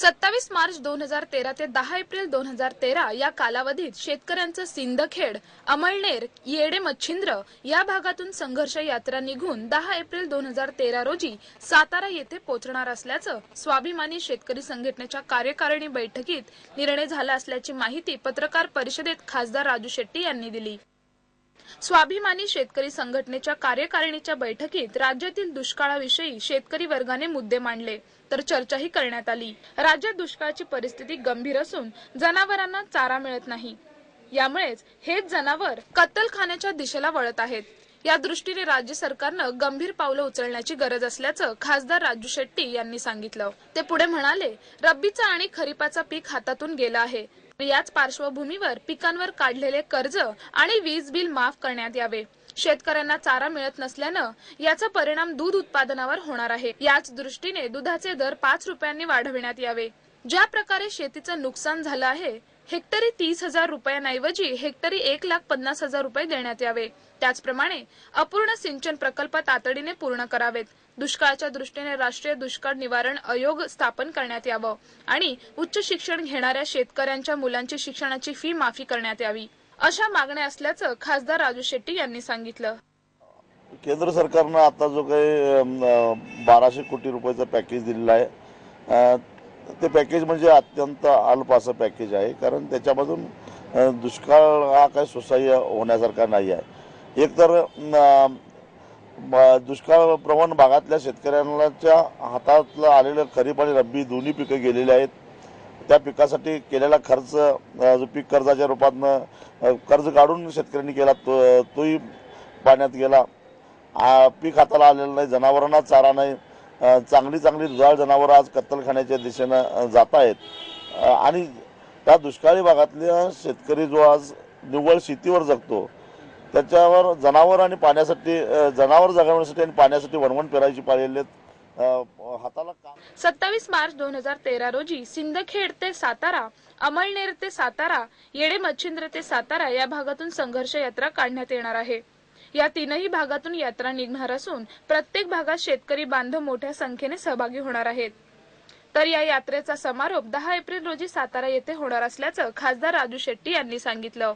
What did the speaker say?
सत्तावीस मार्च दोन हजार तेरा ते दहा एप्रिल दोन हजार तेरा या कालावधीत शेतकऱ्यांचं सिंदखेड अमळनेर येडे मच्छिंद्र या भागातून संघर्ष यात्रा निघून दहा एप्रिल दोन हजार तेरा रोजी सातारा येथे पोहोचणार असल्याचं स्वाभिमानी शेतकरी संघटनेच्या कार्यकारिणी बैठकीत निर्णय झाला असल्याची माहिती पत्रकार परिषदेत खासदार राजू शेट्टी यांनी दिली. स्वाभिमानी शेतकरी संघटनेच्या कार्यकारिणीच्या बैठकीत राज्यातील दुष्काळाविषयी शेतकरी वर्गाने मुद्दे मांडले तर चर्चाही करण्यात आली. राज्यात दुष्काळाची परिस्थिती गंभीर असून जनावरांना चारा मिळत नाही. यामुळेच हेच जनावर कत्तलखान्याच्या दिशेला वळत आहेत. या दृष्टीने राज्य सरकारनं गंभीर पावलं उचलण्याची गरज असल्याचं खासदार राजू शेट्टी यांनी सांगितलं. ते पुढे म्हणाले रब्बीचा आणि खरीपाचा पीक हातातून गेला आहे. याच पार्श्वभूमीवर पिकांवर काढलेले कर्ज आणि वीज बिल माफ करण्यात यावे. शेतकऱ्यांना चारा मिळत नसल्यानं याचा परिणाम दूध उत्पादनावर होणार आहे. याच दृष्टीने दुधाचे दर पाच रुपयांनी वाढविण्यात यावे. ज्या प्रकारे शेतीचं नुकसान झालं आहे हेक्टरी तीस हजार रुपयांऐवजी हेक्टरी एक लाख पन्नास हजार रुपये देण्यात यावे. त्याचप्रमाणे अपूर्ण सिंचन प्रकल्प तातडीने पूर्ण करावेत. दुष्काळाच्या दृष्टीने राष्ट्रीय दुष्काळ निवारण आयोग स्थापन करण्यात यावं आणि उच्च शिक्षण घेणाऱ्या शेतकऱ्यांच्या मुलांची शिक्षणाची फी माफी करण्यात यावी. अशा मागण्या असल्याचं खासदार राजू शेट्टी यांनी सांगितलं. केंद्र सरकारनं आता जो काही बाराशे कोटी रुपयाचा पॅकेज दिलेला आहे ते पॅकेज म्हणजे अत्यंत अल्प असं पॅकेज आहे. कारण त्याच्यामधून दुष्काळ हा काही सुसह्य होण्यासारखा नाही आहे. एकतर दुष्काळ प्रवण भागातल्या शेतकऱ्यांच्या हातातलं आलेलं खरीप आणि रब्बी दोन्ही पिकं गेलेली आहेत. त्या पिकासाठी केलेला खर्च जो पीक कर्जाच्या रूपातनं कर्ज काढून शेतकऱ्यांनी केला तो तोही पाण्यात गेला. आ, पीक हाताला आलेलं नाही जनावरांना चारा नाही. चांगली चांगली दुधाळ जनावरं आज कत्तलखान्याच्या दिशेनं जात आहेत. आणि त्या दुष्काळी भागातल्या शेतकरी जो आज निव्वळ शेतीवर जगतो त्याच्यावर जनावर आणि पाण्यासाठी जनावर जगवण्यासाठी आणि पाण्यासाठी वणवण पेरायची पाहिलेले हाताला सत्तावीस मार्च दोन हजार तेरा रोजी सिंदखेड ते सातारा अमळनेर ते सातारा येडे मच्छिंद्र ते सातारा या भागातून संघर्ष यात्रा काढण्यात येणार आहे. या तीनही भागातून यात्रा निघणार असून प्रत्येक भागात शेतकरी बांधव मोठ्या संख्येने सहभागी होणार आहेत. तर या यात्रेचा समारोप दहा एप्रिल रोजी सातारा येथे होणार असल्याचं खासदार राजू शेट्टी यांनी सांगितलं.